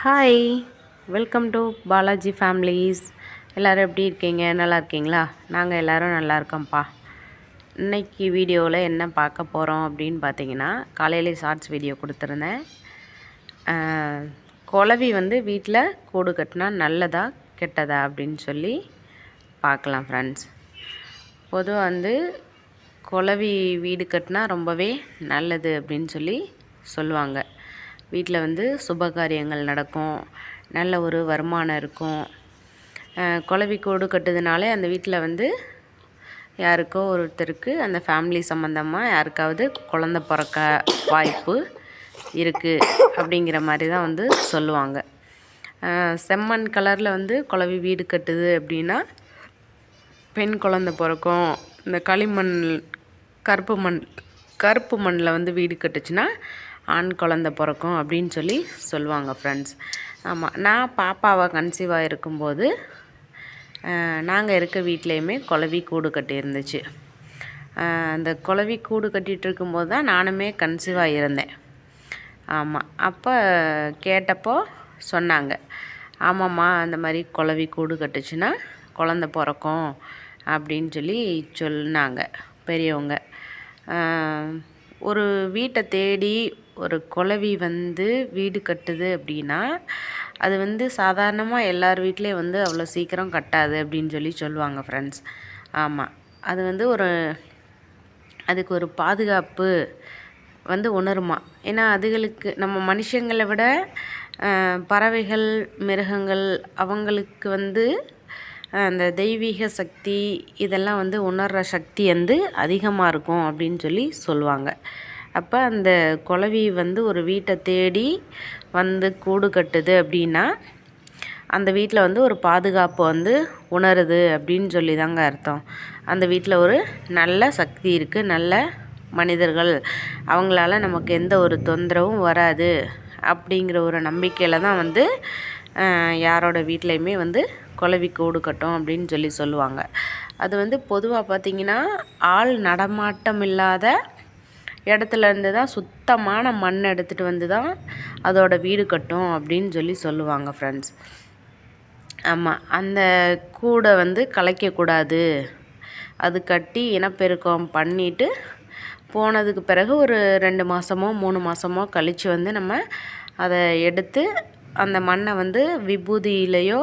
Hi welcome to Balaji families எல்லோரும் எப்படி இருக்கீங்க? நல்லா இருக்கீங்களா? நாங்கள் எல்லோரும் நல்லா இருக்கோம்ப்பா. இன்னைக்கு வீடியோவில் என்ன பார்க்க போகிறோம் அப்படின்னு பார்த்தீங்கன்னா காலையிலே ஷார்ட்ஸ் வீடியோ கொடுத்துருந்தேன். குழவி வந்து வீட்டில் கூடு கட்டினா நல்லதா கெட்டதா அப்படின்னு சொல்லி பார்க்கலாம் ஃப்ரெண்ட்ஸ் பொதுவாக வந்து குழவி வீடு கட்டினா ரொம்பவே நல்லது அப்படின்னு சொல்லி சொல்லுவாங்க. வீட்டில் வந்து சுப காரியங்கள் நடக்கும் நல்ல ஒரு வருமானம் இருக்கும். குலவிக்கோடு குளவி கட்டுறதுனாலே அந்த வீட்டில் வந்து யாருக்கோ ஒருத்தருக்கு அந்த ஃபேமிலி சம்மந்தமாக யாருக்காவது குழந்த பிறக்க வாய்ப்பு இருக்குது அப்படிங்கிற மாதிரி தான் வந்து சொல்லுவாங்க. செம்மண் கலரில் வந்து குழவி வீடு கட்டுது அப்படின்னா பெண் குழந்த பிறக்கும். இந்த களிமண் கருப்பு மண் கருப்பு மண்ணில் வந்து வீடு கட்டுச்சுன்னா ஆண் குழந்த பிறக்கும் அப்படின்னு சொல்லி சொல்லுவாங்க ஃப்ரெண்ட்ஸ் ஆமாம் நான் பாப்பாவை கன்சீவாக இருக்கும்போது நாங்கள் இருக்க வீட்லேயுமே குலவி கூடு கட்டி இருந்துச்சு. அந்த குலவி கூடு கட்டிகிட்டு இருக்கும்போது தான் நானுமே கன்சீவாக இருந்தேன். ஆமாம் அப்போ கேட்டப்போ சொன்னாங்க ஆமாம்மா அந்த மாதிரி குலவி கூடு கட்டுச்சுன்னா குழந்த பிறக்கும் அப்படின்னு சொல்லி சொன்னாங்க பெரியவங்க. ஒரு வீட்டை தேடி ஒரு குலவி வந்து வீடு கட்டுது அப்படின்னா அது வந்து சாதாரணமாக எல்லார் வீட்லேயும் வந்து அவ்வளோ சீக்கிரம் கட்டாது அப்படின்னு சொல்லி சொல்லுவாங்க ஃப்ரெண்ட்ஸ் ஆமாம் அது வந்து ஒரு அதுக்கு ஒரு பாதுகாப்பு வந்து உணருமா. ஏன்னா அதுகளுக்கு நம்ம மனுஷங்களை விட பறவைகள் மிருகங்கள் அவங்களுக்கு வந்து அந்த தெய்வீக சக்தி இதெல்லாம் வந்து உணர்கிற சக்தி வந்து அதிகமாக இருக்கும் அப்படின்னு சொல்லி சொல்லுவாங்க. அப்போ அந்த குளவி வந்து ஒரு வீட்டை தேடி வந்து கூடு கட்டுது அப்படின்னா அந்த வீட்டில் வந்து ஒரு பாதுகாப்பு வந்து உணருது அப்படின்னு சொல்லி தாங்க அர்த்தம். அந்த வீட்டில் ஒரு நல்ல சக்தி இருக்குது நல்ல மனிதர்கள். அவங்களால நமக்கு எந்த ஒரு தொந்தரவும் வராது அப்படிங்கிற ஒரு நம்பிக்கையில் தான் வந்து யாரோட வீட்லேயுமே வந்து குழவி கூடு கட்டும் அப்படின்னு சொல்லி சொல்லுவாங்க. அது வந்து பொதுவாக பார்த்திங்கன்னா ஆள் நடமாட்டம் இல்லாத இடத்துல இருந்து தான் சுத்தமான மண் எடுத்துகிட்டு வந்து தான் அதோட வீடு கட்டும் அப்படின்னு சொல்லி சொல்லுவாங்க ஃப்ரெண்ட்ஸ் ஆமாம் அந்த கூடை வந்து கலைக்கக்கூடாது. அது கட்டி இனப்பெருக்கம் பண்ணிட்டு போனதுக்கு பிறகு ஒரு ரெண்டு மாதமோ மூணு மாதமோ கழித்து வந்து நம்ம அதை எடுத்து அந்த மண்ணை வந்து விபூதியிலையோ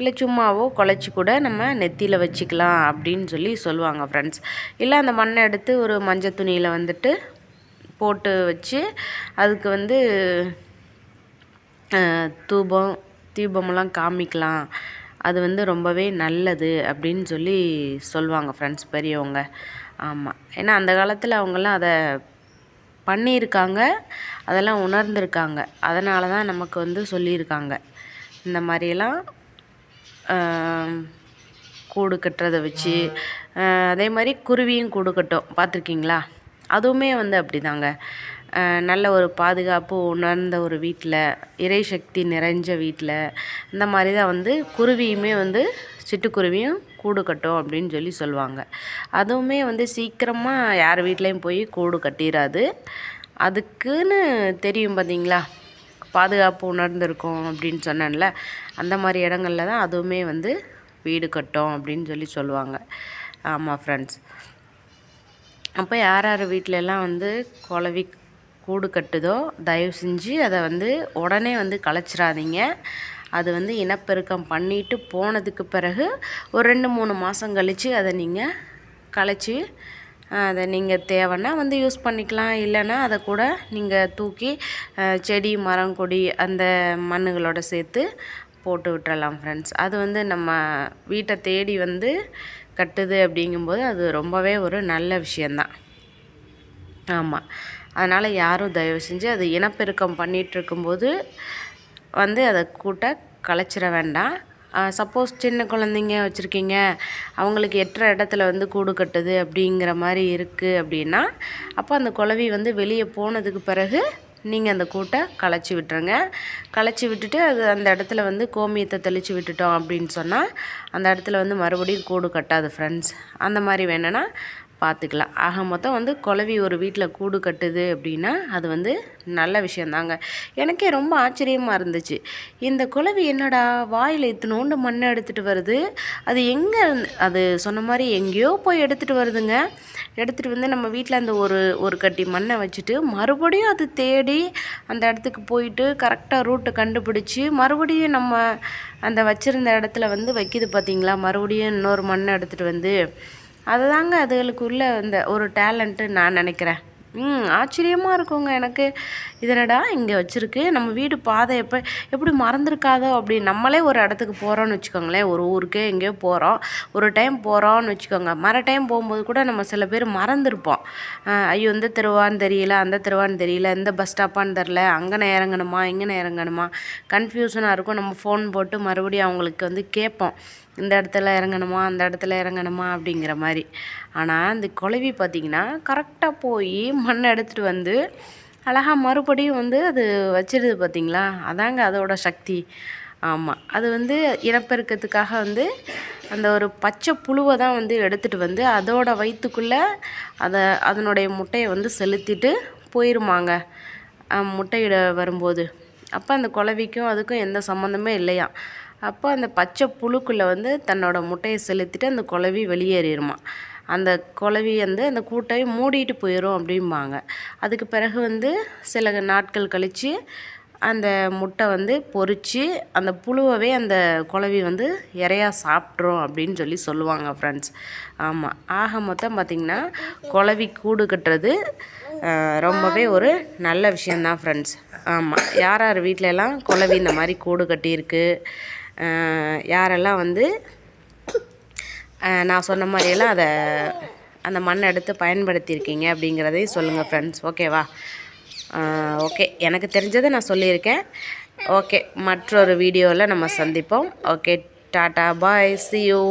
இல்லை சும்மாவோ குழச்சி கூட நம்ம நெத்தியில் வச்சுக்கலாம் அப்படின்னு சொல்லி சொல்லுவாங்க ஃப்ரெண்ட்ஸ் இல்லை அந்த மண்ணை எடுத்து ஒரு மஞ்சள் துணியில் வந்துட்டு போட்டு வச்சு அதுக்கு வந்து தூபம் தீபமெல்லாம் காமிக்கலாம். அது வந்து ரொம்பவே நல்லது அப்படின்னு சொல்லி சொல்லுவாங்க ஃப்ரெண்ட்ஸ் பெரியவங்க. ஆமாம் ஏன்னா அந்த காலத்தில் அவங்கெல்லாம் அதை பண்ணியிருக்காங்க. அதெல்லாம் உணர்ந்திருக்காங்க. அதனால தான் நமக்கு வந்து சொல்லியிருக்காங்க. இந்த மாதிரியெல்லாம் கூடு கட்டுறதை வச்சு அதே மாதிரி குருவியும் கூடு கட்டும். பார்த்துருக்கீங்களா? அதுவுமே வந்து அப்படிதாங்க. நல்ல ஒரு பாதுகாப்பு உணர்ந்த ஒரு வீட்டில் இறை சக்தி நிறைஞ்ச வீட்டில் இந்த மாதிரி தான் வந்து குருவியுமே வந்து சிட்டுக்குருவியும் கூடு கட்டும் அப்படின்னு சொல்லி சொல்லுவாங்க. அதுவுமே வந்து சீக்கிரமாக யார் வீட்லேயும் போய் கூடு கட்டிடாது அதுக்குன்னு தெரியும் பார்த்தீங்களா? பாதுகாப்பு உணர்ந்திருக்கோம் அப்படின்னு சொன்னேன்ல அந்த மாதிரி இடங்கள்ல தான் அதுவுமே வந்து வீடு கட்டும் அப்படின்னு சொல்லி சொல்லுவாங்க. ஆமாம் ஃப்ரெண்ட்ஸ் அப்போ யார் யார் வீட்டிலலாம் வந்து குழவி கூடு கட்டுதோ தயவு செஞ்சு அதை வந்து உடனே வந்து களைச்சிடாதீங்க அது வந்து இனப்பெருக்கம் பண்ணிட்டு போனதுக்கு பிறகு ஒரு ரெண்டு மூணு மாதம் கழித்து அதை நீங்கள் களைச்சி அதை நீங்கள் தேவைன்னா வந்து யூஸ் பண்ணிக்கலாம். இல்லைன்னா அதை கூட நீங்கள் தூக்கி செடி மரம் கொடி அந்த மண்ணுகளோட சேர்த்து போட்டு விட்டுறலாம் ஃப்ரெண்ட்ஸ் அது வந்து நம்ம வீட்டை தேடி வந்து கட்டுது அப்படிங்கும்போது அது ரொம்பவே ஒரு நல்ல விஷயந்தான் ஆமாம் அதனால் யாரும் தயவு செஞ்சு அது இனப்பெருக்கம் பண்ணிகிட்ருக்கும்போது வந்து அதை கூட்ட கலைச்சிட வேண்டாம். சப்போஸ் சின்ன குழந்தைங்க வச்சுருக்கீங்க அவங்களுக்கு எட்டுற இடத்துல வந்து கூடு கட்டுது அப்படிங்கிற மாதிரி இருக்குது அப்படின்னா அப்போ அந்த குழவி வந்து வெளியே போனதுக்கு பிறகு நீங்கள் அந்த கூட்டை களைச்சி விட்டுருங்க. களைச்சி விட்டுட்டு அது அந்த இடத்துல வந்து கோமியத்தை தெளித்து விட்டுட்டோம் அப்படின்னு சொன்னால் அந்த இடத்துல வந்து மறுபடியும் கூடு கட்டாது ஃப்ரெண்ட்ஸ் அந்த மாதிரி வேணும்னா பார்த்துக்கலாம். ஆக மொத்தம் வந்து குழவி ஒரு வீட்டில் கூடு கட்டுது அப்படின்னா அது வந்து நல்ல விஷயந்தாங்க. எனக்கே ரொம்ப ஆச்சரியமாக இருந்துச்சு. இந்த குழவி என்னடா வாயில் இத்தினோண்டு மண்ணை எடுத்துகிட்டு வருது? அது எங்கே அது சொன்ன மாதிரி எங்கேயோ போய் எடுத்துகிட்டு வருதுங்க. எடுத்துகிட்டு வந்து நம்ம வீட்டில் அந்த ஒரு ஒரு கட்டி மண்ணை வச்சுட்டு மறுபடியும் அது தேடி அந்த இடத்துக்கு போயிட்டு கரெக்டாக ரூட்டை கண்டுபிடிச்சி மறுபடியும் நம்ம அந்த வச்சுருந்த இடத்துல வந்து வைக்கிது பார்த்திங்களா மறுபடியும் இன்னொரு மண்ணை எடுத்துகிட்டு வந்து அதுதாங்க அதுகளுக்குள்ள இந்த ஒரு டேலண்ட்டு நான் நினைக்கிறேன். ம் ஆச்சரியமாக இருக்குங்க. எனக்கு இதனடா இங்கே வச்சுருக்கு? நம்ம வீடு பாதை எப்போ எப்படி மறந்துருக்காதோ அப்படி நம்மளே ஒரு இடத்துக்கு போகிறோன்னு வச்சுக்கோங்களேன். ஒரு ஊருக்கே எங்கேயோ போகிறோம் ஒரு டைம் போகிறோன்னு வச்சுக்கோங்க. மற டைம் போகும்போது கூட நம்ம சில பேர் மறந்துருப்போம். ஐயோ இந்த தெருவான்னு தெரியல அந்த தெருவான்னு தெரியல இந்த பஸ் ஸ்டாப்பான்னு தெரில அங்கே இறங்கணுமா இங்கே இறங்கணுமா? கன்ஃபியூஷனாக இருக்கும். நம்ம ஃபோன் போட்டு மறுபடியும் அவங்களுக்கு வந்து கேட்போம். இந்த இடத்துல இறங்கணுமா அந்த இடத்துல இறங்கணுமா அப்படிங்கிற மாதிரி. ஆனால் இந்த குழவி பார்த்திங்கன்னா கரெக்டாக போய் மண்ணை எடுத்துகிட்டு வந்து அழகாக மறுபடியும் வந்து அது வச்சிருது பார்த்திங்களா? அதாங்க அதோட சக்தி. ஆமாம் அது வந்து இனப்பெருக்கத்துக்காக வந்து அந்த ஒரு பச்சை புழுவை தான் வந்து எடுத்துகிட்டு வந்து அதோட வயிற்றுக்குள்ளே அதை அதனுடைய முட்டையை வந்து செலுத்திட்டு போயிருமாங்க. முட்டையிட வரும்போது. அப்போ அந்த குழவிக்கும் அதுக்கும் எந்த சம்மந்தமே இல்லையா? அப்போ அந்த பச்சை புழுக்குள்ளே வந்து தன்னோட முட்டையை செலுத்திட்டு அந்த குலவி வெளியேறிடுமா அந்த குளவி வந்து அந்த கூட்டை மூடிட்டு போயிடும் அப்படிம்பாங்க. அதுக்கு பிறகு வந்து சில நாட்கள் கழித்து அந்த முட்டை வந்து பொறிச்சு அந்த புழுவவே அந்த குழவி வந்து இறையா சாப்பிட்ரும் அப்படின்னு சொல்லி சொல்லுவாங்க ஃப்ரெண்ட்ஸ் ஆமாம் ஆக மொத்தம் பார்த்திங்கன்னா குழவி கூடு கட்டுறது ரொம்பவே ஒரு நல்ல விஷயந்தான் ஃப்ரெண்ட்ஸ் ஆமாம் யார் யார் வீட்டிலலாம் குழவி இந்த மாதிரி கூடு கட்டியிருக்கு யாரெல்லாம் வந்து நான் சொன்ன மாதிரியெல்லாம் அதை அந்த மண்ணை எடுத்து பயன்படுத்தியிருக்கீங்க அப்படிங்கிறதையும் சொல்லுங்கள் ஃப்ரெண்ட்ஸ் ஓகேவா ஓகே எனக்கு தெரிஞ்சதை நான் சொல்லியிருக்கேன். ஓகே மற்றொரு வீடியோவில் நம்ம சந்திப்போம். Okay tata. Bye see you